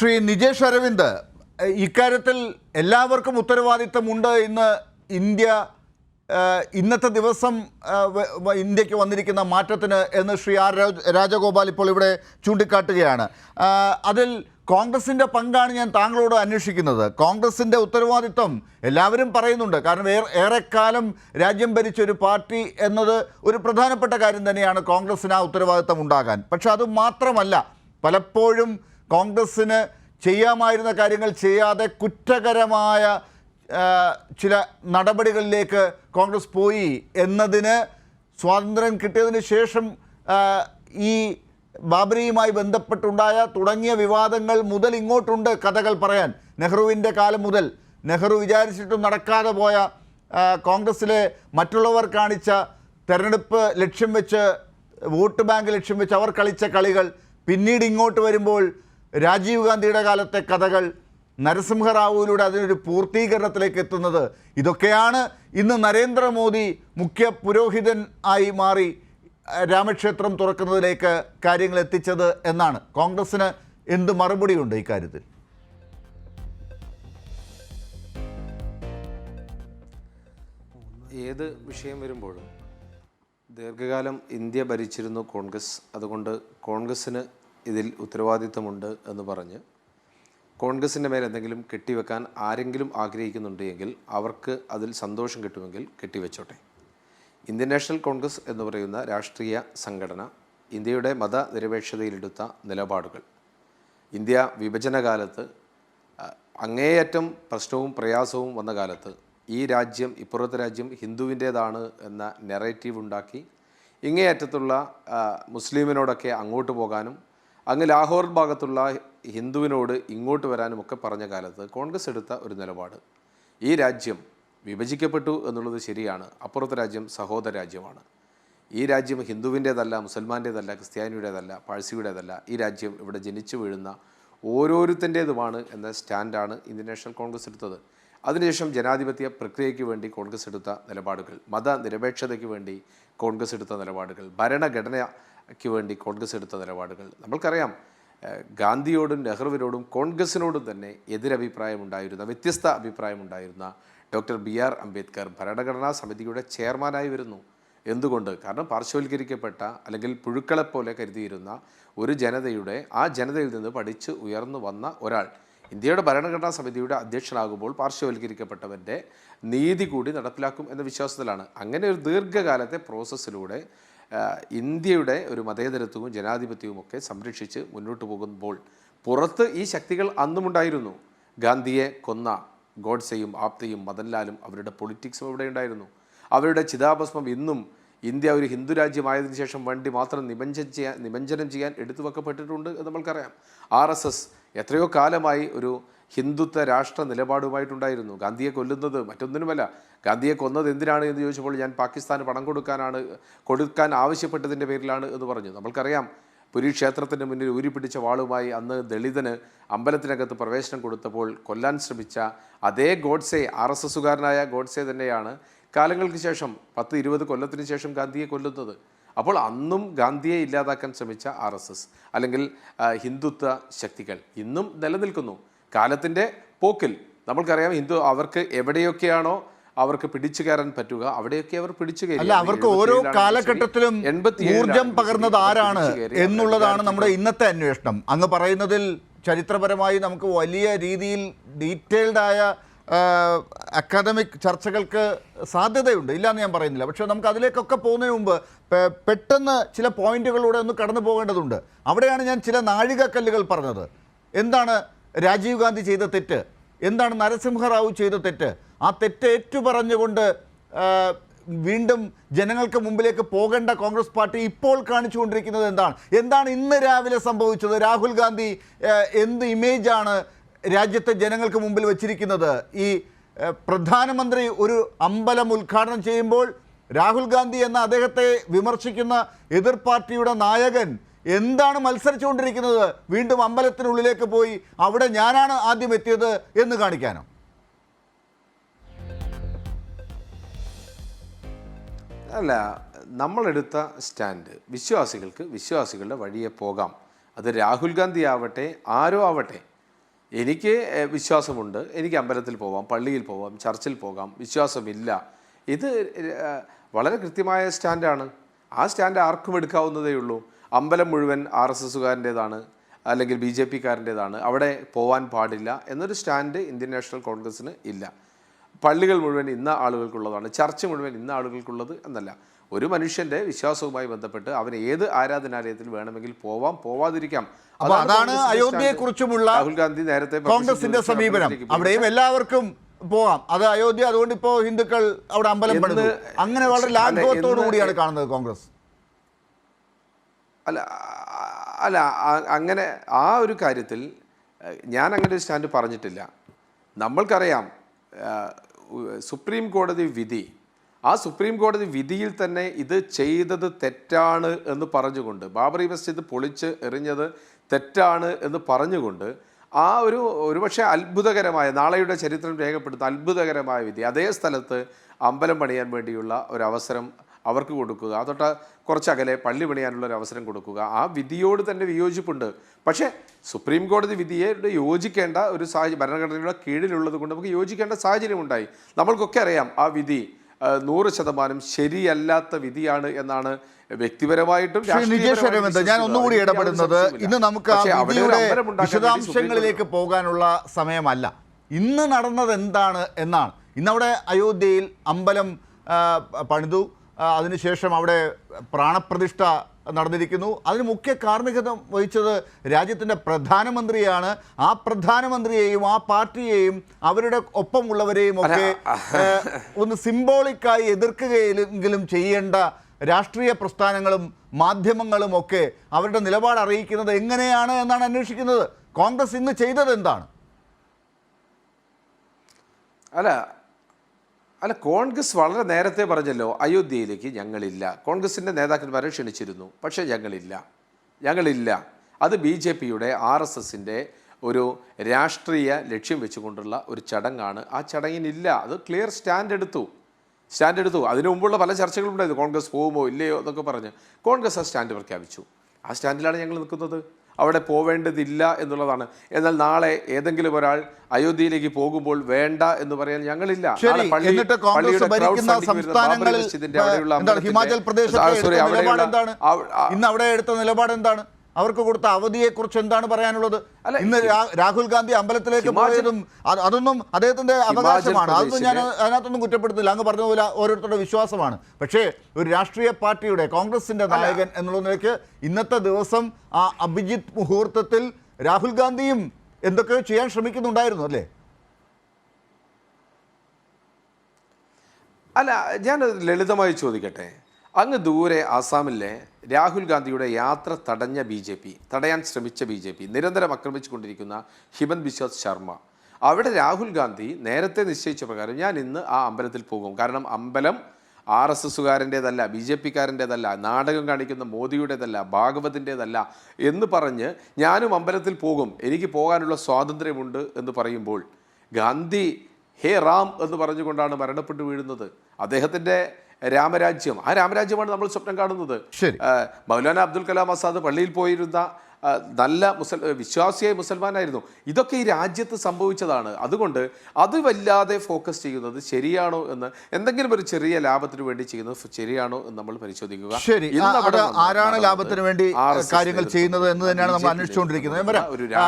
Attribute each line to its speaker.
Speaker 1: ശ്രീ നിജേഷ് അരവിന്ദ് ഇക്കാര്യത്തിൽ എല്ലാവർക്കും ഉത്തരവാദിത്തമുണ്ട് ഇന്ന് ഇന്ത്യ ഇന്നത്തെ ദിവസം ഇന്ത്യയ്ക്ക് വന്നിരിക്കുന്ന മാറ്റത്തിന് എന്ന് ശ്രീ ആർ രാജ- രാജഗോപാൽ ഇപ്പോൾ ഇവിടെ ചൂണ്ടിക്കാട്ടുകയാണ്. അതിൽ കോൺഗ്രസിന്റെ പങ്കാണ് ഞാൻ താങ്കളോട് അന്വേഷിക്കുന്നത്. കോൺഗ്രസിന്റെ ഉത്തരവാദിത്വം എല്ലാവരും പറയുന്നുണ്ട്. കാരണം ഏറെ ഏറെക്കാലം രാജ്യം ഭരിച്ച ഒരു പാർട്ടി എന്നത് ഒരു പ്രധാനപ്പെട്ട കാര്യം തന്നെയാണ് കോൺഗ്രസ്സിന് ആ ഉത്തരവാദിത്തം ഉണ്ടാകാൻ. പക്ഷെ അത് മാത്രമല്ല പലപ്പോഴും കോൺഗ്രസ്സിന് ചെയ്യാമായിരുന്ന കാര്യങ്ങൾ ചെയ്യാതെ കുറ്റകരമായ ചില നടപടികളിലേക്ക് കോൺഗ്രസ് പോയി എന്നതിന് സ്വാതന്ത്ര്യം കിട്ടിയതിന് ശേഷം ഈ ബാബരിയുമായി ബന്ധപ്പെട്ടുണ്ടായ തുടങ്ങിയ വിവാദങ്ങൾ മുതൽ ഇങ്ങോട്ടുണ്ട് കഥകൾ പറയാൻ. നെഹ്റുവിന്റെ കാലം മുതൽ. നെഹ്റു വിചാരിച്ചിട്ടും നടക്കാതെ പോയ കോൺഗ്രസ്സിലെ മറ്റുള്ളവർ കാണിച്ച തെരഞ്ഞെടുപ്പ് ലക്ഷ്യം വെച്ച് വോട്ട് ബാങ്ക് ലക്ഷ്യം വെച്ച് അവർ കളിച്ച കളികൾ. പിന്നീട് ഇങ്ങോട്ട് വരുമ്പോൾ രാജീവ് ഗാന്ധിയുടെ കാലത്തെ കഥകൾ നരസിംഹറാവുവിലൂടെ അതിനൊരു പൂർത്തീകരണത്തിലേക്ക് എത്തുന്നത് ഇതൊക്കെയാണ് ഇന്ന് നരേന്ദ്രമോദി മുഖ്യ പുരോഹിതൻ ആയി മാറി രാമക്ഷേത്രം തുറക്കുന്നതിലേക്ക് കാര്യങ്ങൾ എത്തിച്ചത് എന്നാണ്. കോൺഗ്രസ്സിന് എന്ത് മറുപടിയുണ്ട് ഇക്കാര്യത്തിൽ
Speaker 2: ഏത് വിഷയം വരുമ്പോഴും ദീർഘകാലം ഇന്ത്യ ഭരിച്ചിരുന്നു കോൺഗ്രസ്. അതുകൊണ്ട് കോൺഗ്രസ്സിന് ഇതിൽ ഉത്തരവാദിത്തമുണ്ട് എന്ന് പറഞ്ഞ് കോൺഗ്രസിന്റെ മേൽ എന്തെങ്കിലും കെട്ടിവെക്കാൻ ആരെങ്കിലും ആഗ്രഹിക്കുന്നുണ്ടെങ്കിൽ അവർക്ക് അതിൽ സന്തോഷം കിട്ടുമെങ്കിൽ കെട്ടിവെച്ചോട്ടെ. ഇന്ത്യൻ നാഷണൽ കോൺഗ്രസ് എന്ന് പറയുന്ന രാഷ്ട്രീയ സംഘടന ഇന്ത്യയുടെ മതനിരപേക്ഷതയിലെടുത്ത നിലപാടുകൾ. ഇന്ത്യ വിഭജന കാലത്ത് അങ്ങേയറ്റം പ്രശ്നവും പ്രയാസവും വന്ന കാലത്ത് ഈ രാജ്യം ഇപ്പുറത്തെ രാജ്യം ഹിന്ദുവിന്റേതാണ് എന്ന നെറേറ്റീവ് ഉണ്ടാക്കി ഇങ്ങേയറ്റത്തുള്ള മുസ്ലിമിനോടൊക്കെ അങ്ങോട്ട് പോകാനും അങ്ങ് ലാഹോർ ഭാഗത്തുള്ള ഹിന്ദുവിനോട് ഇങ്ങോട്ട് വരാനും ഒക്കെ പറഞ്ഞ കാലത്ത് കോൺഗ്രസ് എടുത്ത ഒരു നിലപാട്. ഈ രാജ്യം വിഭജിക്കപ്പെട്ടു എന്നുള്ളത് ശരിയാണ്. അപ്പുറത്തെ രാജ്യം സഹോദര രാജ്യമാണ്. ഈ രാജ്യം ഹിന്ദുവിന്റേതല്ല മുസൽമാന്റേതല്ല ക്രിസ്ത്യാനിയുടേതല്ല പാഴ്സിയുടേതല്ല ഈ രാജ്യം ഇവിടെ ജനിച്ചു വീഴുന്ന ഓരോരുത്തന്റേതുമാണ് എന്ന സ്റ്റാൻഡാണ് ഇന്ത്യൻ നാഷണൽ കോൺഗ്രസ് എടുത്തത്. അതിനുശേഷം ജനാധിപത്യ പ്രക്രിയയ്ക്ക് വേണ്ടി കോൺഗ്രസ് എടുത്ത നിലപാടുകൾ മതനിരപേക്ഷതയ്ക്ക് വേണ്ടി കോൺഗ്രസ് എടുത്ത നിലപാടുകൾ ഭരണഘടനയ്ക്ക് വേണ്ടി കോൺഗ്രസ് എടുത്ത നിലപാടുകൾ. നമ്മൾക്കറിയാം ഗാന്ധിയോടും നെഹ്റുവിനോടും കോൺഗ്രസിനോടും തന്നെ എതിരഭിപ്രായമുണ്ടായിരുന്ന വ്യത്യസ്ത അഭിപ്രായമുണ്ടായിരുന്ന ഡോക്ടർ ബി ആർ അംബേദ്കർ ഭരണഘടനാ സമിതിയുടെ ചെയർമാനായി വരുന്നു. എന്തുകൊണ്ട്? കാരണം പാർശ്വവൽക്കരിക്കപ്പെട്ട അല്ലെങ്കിൽ പുഴുക്കളെപ്പോലെ കരുതിയിരുന്ന ഒരു ജനതയുടെ ആ ജനതയിൽ നിന്ന് പഠിച്ച് ഉയർന്നു വന്ന ഒരാൾ ഇന്ത്യയുടെ ഭരണഘടനാ സമിതിയുടെ അധ്യക്ഷനാകുമ്പോൾ പാർശ്വവൽക്കരിക്കപ്പെട്ടവന്റെ നീതി കൂടി നടപ്പിലാക്കും എന്ന വിശ്വാസത്തിലാണ്. അങ്ങനെ ഒരു ദീർഘകാലത്തെ പ്രോസസ്സിലൂടെ ഇന്ത്യയുടെ ഒരു മതേതരത്വവും ജനാധിപത്യവും ഒക്കെ സംരക്ഷിച്ച് മുന്നോട്ട് പോകുമ്പോൾ പുറത്ത് ഈ ശക്തികൾ അന്നുമുണ്ടായിരുന്നു. ഗാന്ധിയെ കൊന്ന ഗോഡ്സെയും ആപ്തയും മദൻലാലും അവരുടെ പൊളിറ്റിക്സും അവിടെ ഉണ്ടായിരുന്നു. അവരുടെ ചിതാഭസ്മം ഇന്നും ഇന്ത്യ ഒരു ഹിന്ദു രാജ്യമായതിനു ശേഷം വേണ്ടി മാത്രം നിമഞ്ജനം ചെയ്യാൻ നിമഞ്ജനം ചെയ്യാൻ എടുത്തു വെക്കപ്പെട്ടിട്ടുണ്ട് എന്ന് നമ്മൾക്കറിയാം. ആർ എസ് എസ് എത്രയോ കാലമായി ഒരു ഹിന്ദുത്വ രാഷ്ട്ര നിലപാടുമായിട്ടുണ്ടായിരുന്നു. ഗാന്ധിയെ കൊല്ലുന്നത് മറ്റൊന്നിനുമല്ല. ഗാന്ധിയെ കൊന്നത് എന്തിനാണ് എന്ന് ചോദിച്ചപ്പോൾ ഞാൻ പാകിസ്ഥാന് പണം കൊടുക്കാനാണ് കൊടുക്കാൻ ആവശ്യപ്പെട്ടതിന്റെ പേരിലാണ് എന്ന് പറഞ്ഞു. നമ്മൾക്കറിയാം പുരി ക്ഷേത്രത്തിന് മുന്നിൽ ഊരിപ്പിടിച്ച വാളുമായി അന്ന് ദളിതന് അമ്പലത്തിനകത്ത് പ്രവേശനം കൊടുത്തപ്പോൾ കൊല്ലാൻ ശ്രമിച്ച അതേ ഗോഡ്സെ ആർ എസ് എസുകാരനായ ഗോഡ്സെ തന്നെയാണ് കാലങ്ങൾക്ക് ശേഷം പത്ത് ഇരുപത് കൊല്ലത്തിന് ശേഷം ഗാന്ധിയെ കൊല്ലുന്നത്. അപ്പോൾ അന്നും ഗാന്ധിയെ ഇല്ലാതാക്കാൻ ശ്രമിച്ച ആർ അല്ലെങ്കിൽ ഹിന്ദുത്വ ശക്തികൾ ഇന്നും നിലനിൽക്കുന്നു. കാലത്തിന്റെ പോക്കിൽ. നമ്മൾക്കറിയാം ഹിന്ദു അവർക്ക് എവിടെയൊക്കെയാണോ അവർക്ക് പിടിച്ചു കയറാൻ പറ്റുക അവിടെയൊക്കെ അവർ പിടിച്ചു കയറി.
Speaker 1: അല്ല അവർക്ക് ഓരോ കാലഘട്ടത്തിലും
Speaker 2: എൺപത്തി
Speaker 1: ഊർജം പകർന്നത് ആരാണ് എന്നുള്ളതാണ് നമ്മുടെ ഇന്നത്തെ അന്വേഷണം. അങ്ങ് പറയുന്നതിൽ ചരിത്രപരമായി നമുക്ക് വലിയ രീതിയിൽ ഡീറ്റെയിൽഡായ അക്കാദമിക് ചർച്ചകൾക്ക് സാധ്യതയുണ്ട്. ഇല്ലയെന്ന് ഞാൻ പറയുന്നില്ല. പക്ഷേ നമുക്ക് അതിലേക്കൊക്കെ പോകുന്നതിന് മുമ്പ് പെട്ടെന്ന് ചില പോയിന്റുകളിലൂടെ ഒന്ന് കടന്നു പോകേണ്ടതുണ്ട് അവിടെയാണ് ഞാൻ ചില നാഴികക്കല്ലുകൾ പറഞ്ഞത്. എന്താണ് രാജീവ് ഗാന്ധി ചെയ്ത തെറ്റ് എന്താണ് നരസിംഹറാവു ചെയ്ത തെറ്റ്? ആ തെറ്റ് ഏറ്റുപറഞ്ഞുകൊണ്ട് വീണ്ടും ജനങ്ങൾക്ക് മുമ്പിലേക്ക് പോകേണ്ട കോൺഗ്രസ് പാർട്ടി ഇപ്പോൾ കാണിച്ചുകൊണ്ടിരിക്കുന്നത് എന്താണ്? എന്താണ് ഇന്ന് രാവിലെ സംഭവിച്ചത്? രാഹുൽ ഗാന്ധി എന്ത് ഇമേജാണ് രാജ്യത്തെ ജനങ്ങൾക്ക് മുമ്പിൽ വച്ചിരിക്കുന്നത്? ഈ പ്രധാനമന്ത്രി ഒരു അമ്പലം ഉദ്ഘാടനം ചെയ്യുമ്പോൾ രാഹുൽ ഗാന്ധി എന്ന അദ്ദേഹത്തെ വിമർശിക്കുന്ന എതിർ പാർട്ടിയുടെ നായകൻ എന്താണ് മത്സരിച്ചുകൊണ്ടിരിക്കുന്നത്? വീണ്ടും അമ്പലത്തിനുള്ളിലേക്ക് പോയി അവിടെ ഞാനാണ് ആദ്യം എത്തിയത് എന്ന് കാണിക്കാനോ?
Speaker 2: അല്ല നമ്മളെടുത്ത സ്റ്റാൻഡ്. വിശ്വാസികൾക്ക് വിശ്വാസികളുടെ വഴിയെ പോകാം. അത് രാഹുൽ ഗാന്ധി ആവട്ടെ ആരോ ആവട്ടെ. എനിക്ക് വിശ്വാസമുണ്ട്. എനിക്ക് അമ്പലത്തിൽ പോവാം പള്ളിയിൽ പോവാം ചർച്ചിൽ പോകാം. വിശ്വാസമില്ല. ഇത് വളരെ കൃത്യമായ സ്റ്റാൻഡാണ്. ആ സ്റ്റാൻഡ് ആർക്കും എടുക്കാവുന്നതേ ഉള്ളൂ. അമ്പലം മുഴുവൻ ആർ എസ് എസുകാരന്റേതാണ് അല്ലെങ്കിൽ ബി ജെ പിക്കാരന്റേതാണ് അവിടെ പോവാൻ പാടില്ല എന്നൊരു സ്റ്റാൻഡ് ഇന്ത്യൻ നാഷണൽ കോൺഗ്രസ്സിന് ഇല്ല. പള്ളികൾ മുഴുവൻ ഇന്ന ആളുകൾക്കുള്ളതാണ് ചർച്ച് മുഴുവൻ ഇന്ന ആളുകൾക്കുള്ളത് എന്നല്ല. ഒരു മനുഷ്യന്റെ വിശ്വാസവുമായി ബന്ധപ്പെട്ട് അവന് ഏത് ആരാധനാലയത്തിൽ വേണമെങ്കിൽ പോവാം പോവാതിരിക്കാം.
Speaker 1: അപ്പൊ
Speaker 2: അതാണ്
Speaker 1: അയോധ്യയെ
Speaker 2: കുറിച്ചുമുള്ള
Speaker 1: അയോധ്യയെക്കുറിച്ചുമുള്ള
Speaker 2: രാഹുൽ ഗാന്ധി നേരത്തെ
Speaker 1: കോൺഗ്രസിന്റെ സമീപനം. അവിടെയും എല്ലാവർക്കും പോകാം അത് അയോധ്യ അതുകൊണ്ട് ഇപ്പോ ഹിന്ദുക്കൾ അവിടെ അമ്പലം അങ്ങനെ വളരെ ലാഘവത്തോടു കൂടിയാണ് കാണുന്നത് കോൺഗ്രസ്.
Speaker 2: അല്ല അല്ല അങ്ങനെ ആ ഒരു കാര്യത്തിൽ ഞാൻ അങ്ങനെ ഒരു സ്റ്റാൻഡ് പറഞ്ഞിട്ടില്ല. നമ്മൾക്കറിയാം സുപ്രീം കോടതി വിധി ആ സുപ്രീം കോടതി വിധിയിൽ തന്നെ ഇത് ചെയ്തത് തെറ്റാണ് എന്ന് പറഞ്ഞുകൊണ്ട് ബാബറി മസ്ജിദ് പൊളിച്ച് എറിഞ്ഞത് തെറ്റാണ് എന്ന് പറഞ്ഞുകൊണ്ട് ആ ഒരു ഒരുപക്ഷെ അത്ഭുതകരമായ നാളെയുടെ ചരിത്രം രേഖപ്പെടുത്തുന്ന അത്ഭുതകരമായ വിധി അതേ സ്ഥലത്ത് അമ്പലം പണിയാൻ വേണ്ടിയുള്ള ഒരു അവസരം അവർക്ക് കൊടുക്കുക. അതൊട്ട് കുറച്ചകലെ പള്ളി പണിയാനുള്ള ഒരു അവസരം കൊടുക്കുക. ആ വിധിയോട് തന്നെ വിയോജിപ്പുണ്ട്. പക്ഷേ സുപ്രീം കോടതി വിധിയോട് യോജിക്കേണ്ട ഒരു സാഹചര്യം ഭരണഘടനയുടെ കീഴിലുള്ളത് കൊണ്ട് നമുക്ക് യോജിക്കേണ്ട സാഹചര്യം ഉണ്ടായി നമ്മൾക്കൊക്കെ അറിയാം ആ വിധി നൂറ് ശതമാനം ശരിയല്ലാത്ത വിധിയാണ് എന്നാണ് വ്യക്തിപരമായിട്ടും
Speaker 1: ഞാൻ ഒന്നുകൂടി ഇടപെടുന്നത് ഇന്ന് നമുക്ക് വിശദാംശങ്ങളിലേക്ക് പോകാനുള്ള സമയമല്ല. ഇന്ന് നടന്നത് എന്താണ് എന്നാണ്. ഇന്നവിടെ അയോധ്യയിൽ അമ്പലം പണിതു. അതിനുശേഷം അവിടെ പ്രാണപ്രതിഷ്ഠ നടന്നിരിക്കുന്നു. അതിന് മുഖ്യ കാർമ്മികത്വം വഹിച്ചത് രാജ്യത്തിന്റെ പ്രധാനമന്ത്രിയാണ്. ആ പ്രധാനമന്ത്രിയെയും ആ പാർട്ടിയെയും അവരുടെ ഒപ്പമുള്ളവരെയും ഒക്കെ ഒന്ന് സിംബോളിക്കായി എതിർക്കുകയെങ്കിലും ചെയ്യേണ്ട രാഷ്ട്രീയ പ്രസ്ഥാനങ്ങളും മാധ്യമങ്ങളും ഒക്കെ അവരുടെ നിലപാട് അറിയിക്കുന്നത് എങ്ങനെയാണ് എന്നാണ് അന്വേഷിക്കുന്നത്. കോൺഗ്രസ് ഇന്ന് ചെയ്തത് എന്താണ്?
Speaker 2: അല്ല അല്ല കോൺഗ്രസ് വളരെ നേരത്തെ പറഞ്ഞല്ലോ അയോധ്യയിലേക്ക് ഞങ്ങളില്ല. കോൺഗ്രസിന്റെ നേതാക്കന്മാരെ ക്ഷണിച്ചിരുന്നു പക്ഷേ ഞങ്ങളില്ല. ഞങ്ങളില്ല. അത് ബി ജെ പിയുടെ ആർ എസ് എസിന്റെ ഒരു രാഷ്ട്രീയ ലക്ഷ്യം വെച്ചുകൊണ്ടുള്ള ഒരു ചടങ്ങാണ്. ആ ചടങ്ങിനില്ല. അത് ക്ലിയർ സ്റ്റാൻഡ് എടുത്തു. സ്റ്റാൻഡ് എടുത്തു. അതിനു മുമ്പുള്ള പല ചർച്ചകളും ഉണ്ടായിരുന്നു കോൺഗ്രസ് പോകുമോ ഇല്ലയോ എന്നൊക്കെ പറഞ്ഞ്. കോൺഗ്രസ് ആ സ്റ്റാൻഡ് പ്രഖ്യാപിച്ചു. ആ സ്റ്റാൻഡിലാണ് ഞങ്ങൾ നിൽക്കുന്നത്. അവിടെ പോവേണ്ടതില്ല എന്നുള്ളതാണ്. എന്നാൽ നാളെ ഏതെങ്കിലും ഒരാൾ അയോധ്യയിലേക്ക് പോകുമ്പോൾ വേണ്ട എന്ന് പറയാൻ ഞങ്ങളില്ല.
Speaker 1: എന്നിട്ട് കോൺഗ്രസ് ഭരിക്കുന്ന സംസ്ഥാനങ്ങളിൽ ഹിമാചൽ
Speaker 2: പ്രദേശ്
Speaker 1: ഇന്ന് അവിടെ എടുത്ത നിലപാട് എന്താണ് അവർക്ക് കൊടുത്ത അവധിയെ കുറിച്ച് എന്താണ് പറയാനുള്ളത്?
Speaker 2: അല്ല,
Speaker 1: ഇന്ന് രാഹുൽ ഗാന്ധി അമ്പലത്തിലേക്ക് പോയതും അതൊന്നും അദ്ദേഹത്തിന്റെ അവകാശമാണ്. അതൊന്നും ഞാൻ അതിനകത്തൊന്നും കുറ്റപ്പെടുത്തില്ല അങ്ങ് പറഞ്ഞ പോലെ ഓരോരുത്തരുടെ വിശ്വാസമാണ്. പക്ഷേ ഒരു രാഷ്ട്രീയ പാർട്ടിയുടെ കോൺഗ്രസിന്റെ നായകൻ എന്നുള്ള നിലയ്ക്ക് ഇന്നത്തെ ദിവസം ആ അഭിജിത്ത് മുഹൂർത്തത്തിൽ രാഹുൽ ഗാന്ധിയും എന്തൊക്കെയോ ചെയ്യാൻ ശ്രമിക്കുന്നുണ്ടായിരുന്നു അല്ലേ?
Speaker 2: അല്ല ഞാൻ ലളിതമായി ചോദിക്കട്ടെ. അങ്ങ് ദൂരെ ആസാമിലെ രാഹുൽ ഗാന്ധിയുടെ യാത്ര തടഞ്ഞ ബി ജെ പി തടയാൻ ശ്രമിച്ച ബി ജെ പി നിരന്തരം ആക്രമിച്ചുകൊണ്ടിരിക്കുന്ന ഹിമന്ത് ബിശ്വാസ് ശർമ്മ. അവിടെ രാഹുൽ ഗാന്ധി നേരത്തെ നിശ്ചയിച്ച പ്രകാരം ഞാൻ ഇന്ന് ആ അമ്പലത്തിൽ പോകും. കാരണം അമ്പലം ആർ എസ് എസുകാരന്റേതല്ല ബി ജെ പിക്കാരന്റേതല്ല നാടകം കാണിക്കുന്ന മോദിയുടേതല്ല ഭാഗവതിന്റേതല്ല എന്ന് പറഞ്ഞ് ഞാനും അമ്പലത്തിൽ പോകും. എനിക്ക് പോകാനുള്ള സ്വാതന്ത്ര്യമുണ്ട് എന്ന് പറയുമ്പോൾ ഗാന്ധി ഹേ റാം എന്ന് പറഞ്ഞുകൊണ്ടാണ് മരണപ്പെട്ടു വീഴുന്നത്. അദ്ദേഹത്തിന്റെ രാമരാജ്യം. ആ രാമരാജ്യമാണ് നമ്മൾ സ്വപ്നം കാണുന്നത്. മൗലാന അബ്ദുൽ കലാം ആസാദ് പള്ളിയിൽ പോയിരുന്ന നല്ല മുസൽ വിശ്വാസിയായ മുസൽമാനായിരുന്നു. ഇതൊക്കെ ഈ രാജ്യത്ത് സംഭവിച്ചതാണ്. അതുകൊണ്ട് അത് വല്ലാതെ ഫോക്കസ് ചെയ്യുന്നത് ശരിയാണോ എന്ന് എന്തെങ്കിലും ഒരു ചെറിയ ലാഭത്തിന് വേണ്ടി ചെയ്യുന്നത് ശരിയാണോ എന്ന് നമ്മൾ പരിശോധിക്കുക.
Speaker 1: ശരി. ആരാണ് ലാഭത്തിന് വേണ്ടി കാര്യങ്ങൾ ചെയ്യുന്നത് എന്ന് തന്നെയാണ് നമ്മൾ അന്വേഷിച്ചുകൊണ്ടിരിക്കുന്നത്.